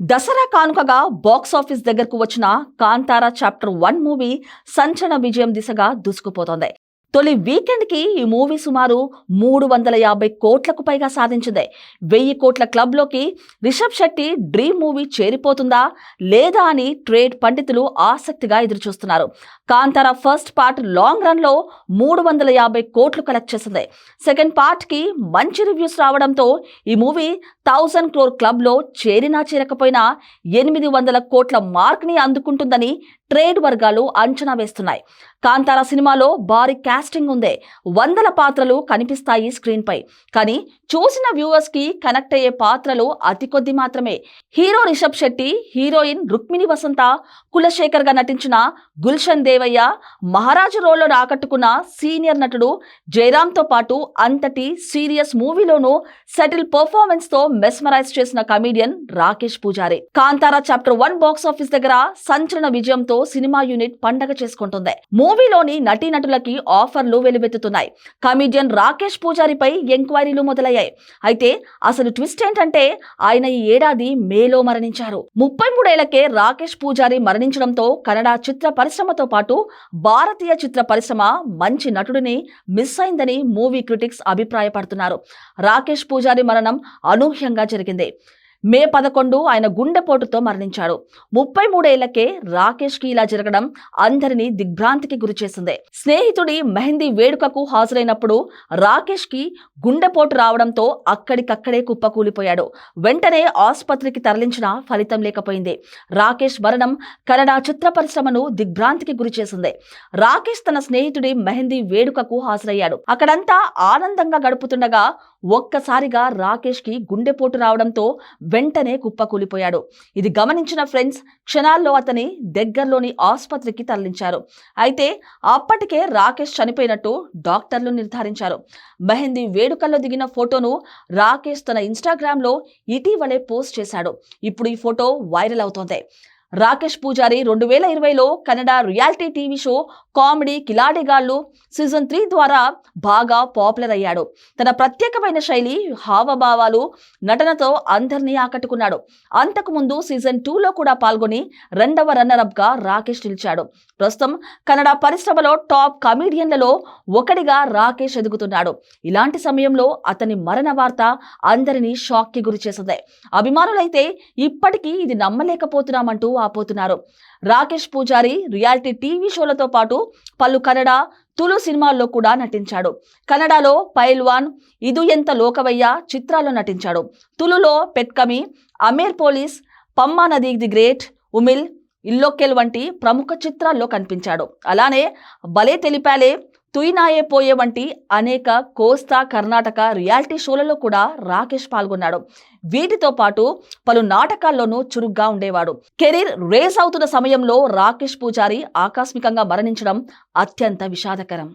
దసరా కానుకగా box office దగ్గరకు వచ్చిన కాంతారా చాప్టర్ వన్ మూవీ సంచలన విజయం దిశగా దూసుకుపోతోంది. తొలి వీకెండ్కి ఈ మూవీ సుమారు మూడు వందల యాభై కోట్లకు పైగా సాధించింది. వెయ్యి కోట్ల క్లబ్లోకి రిషబ్ శెట్టి డ్రీమ్ మూవీ చేరిపోతుందా లేదా అని ట్రేడ్ పండితులు ఆసక్తిగా ఎదురుచూస్తున్నారు. కాంతారా ఫస్ట్ పార్ట్ లాంగ్ రన్లో మూడు వందల యాభై కోట్లు కలెక్ట్ చేసింది. సెకండ్ పార్ట్కి మంచి రివ్యూస్ రావడంతో ఈ మూవీ థౌజండ్ క్రోర్ క్లబ్లో చేరినా చేరకపోయినా ఎనిమిది వందల కోట్ల మార్క్ని అందుకుంటుందని ట్రేడ్ వర్గాలు అంచనా వేస్తున్నాయి. కాంతార సినిమాలో భారీ కాస్టింగ్ ఉంది. వందల పాత్రలు కనిపిస్తాయి స్క్రీన్పై. కానీ చూసిన వ్యూవర్స్కి కనెక్ట్ అయ్యే పాత్రలు అతి కొద్ది మాత్రమే. హీరో రిషబ్ శెట్టి హీరోయిన్ రుక్మిణి వసంత కులశేఖర్గా నటించిన గుల్షన్ దేవయ్య మహారాజు రోల్లో ఆకట్టుకున్న సీనియర్ నటుడు జయరామ్తో పాటు అంతటి సీరియస్ మూవీలోనూ సెటిల్ పర్ఫార్మెన్స్తో మెస్మరైజ్ చేసిన comedian Rakesh Poojary. Kantara chapter one box office దగ్గర సంచలన విజయంతో సినిమా యూనిట్ పండగ చేసుకుంటుంది. మూవీలోని నటీనటులకి ఆఫర్లు వెలువెత్తుతున్నాయి. కమిడియన్ రాకేష్ పూజారిపై ఎంక్వైరీలు మొదలయ్యాయి. అయితే అసలు ట్విస్ట్ ఏంటంటే ఆయన ఈ ఏడాది మేలో మరణించారు. ముప్పై మూడేళ్ళకే రాకేష్ పూజారి మరణించడంతో కన్నడ చిత్ర పరిశ్రమతో పాటు భారతీయ చిత్ర పరిశ్రమ మంచి నటుడిని మిస్ అయిందని మూవీ క్రిటిక్స్ అభిప్రాయపడుతున్నారు. రాకేష్ పూజారి మరణం అనూహ్యంగా జరిగింది. మే పదకొండు ఆయన గుండెపోటుతో మరణించాడు. ముప్పై మూడేళ్ళకే రాకేష్కి ఇలా జరగడం అందరినీ దిగ్భ్రాంతికి గురిచేసింది. స్నేహితుడి మెహందీ వేడుకకు హాజరైనప్పుడు రాకేష్కి గుండెపోటు రావడంతో అక్కడికక్కడే కుప్పకూలిపోయాడు. వెంటనే ఆసుపత్రికి తరలించిన ఫలితం లేకపోయింది. రాకేష్ మరణం కన్నడ చిత్ర పరిశ్రమను దిగ్భ్రాంతికి గురిచేసింది. రాకేష్ తన స్నేహితుడి మెహందీ వేడుకకు హాజరయ్యాడు. అక్కడంతా ఆనందంగా గడుపుతుండగా ఒక్కసారిగా రాకేష్కి గుండెపోటు రావడంతో వెంటనే కుప్పకూలిపోయాడు ఇది గమనించిన ఫ్రెండ్స్ క్షణాల్లో అతని దగ్గరలోని ఆసుపత్రికి తరలించారు. అయితే అప్పటికే రాకేష్ చనిపోయినట్టు డాక్టర్లు నిర్ధారించారు. మెహందీ వేడుకల్లో దిగిన ఫోటోను రాకేష్ తన ఇన్స్టాగ్రామ్లో ఇటీవలే పోస్ట్ చేశాడు. ఇప్పుడు ఈ ఫోటో వైరల్ అవుతోంది. రాకేష్ పూజారి రెండు వేల ఇరవైలో Kannada reality TV show comedy Kiladigalu season three ద్వారా బాగా పాపులర్ అయ్యాడు. తన ప్రత్యేకమైన శైలి హావభావాలు నటనతో అందరినీ ఆకట్టుకున్నాడు. అంతకుముందు సీజన్ టూలో కూడా పాల్గొని రెండవ రన్నరప్గా రాకేష్ నిలిచాడు. ప్రస్తుతం కన్నడ పరిశ్రమలో టాప్ కమీడియన్లలో ఒకటిగా రాకేష్ ఎదుగుతున్నాడు. ఇలాంటి సమయంలో అతని మరణ వార్త అందరినీ షాక్కి గురి చేసింది అభిమానులైతే ఇప్పటికీ ఇది నమ్మలేకపోతున్నామంటూ ఆపోతున్నారు. రాకేష్ పూజారి రియాలిటీ టీవీ షోలతో పాటు పలు కన్నడ తులు సినిమాల్లో కూడా నటించాడు. కన్నడలో పైల్వాన్ ఇదు ఎంత లోకవయ్య చిత్రాల్లో నటించాడు. తులులో పెట్కమి అమేర్ పోలీస్ పమ్మా నది ది గ్రేట్ ఉమిల్ ఇల్లొక్కెల్ వంటి ప్రముఖ చిత్రాల్లో కనిపించాడు. అలానే భలే తెలిపాలే తుయినాయే పోయే వంటి అనేక కోస్తా కర్ణాటక రియాలిటీ షోలలో కూడా రాకేష్ పాల్గొన్నాడు. వీటితో పాటు పలు నాటకాల్లోనూ చురుగ్గా ఉండేవాడు. కెరీర్ రేస్ అవుతున్న సమయంలో రాకేష్ పూజారి ఆకస్మికంగా మరణించడం అత్యంత విషాదకరం.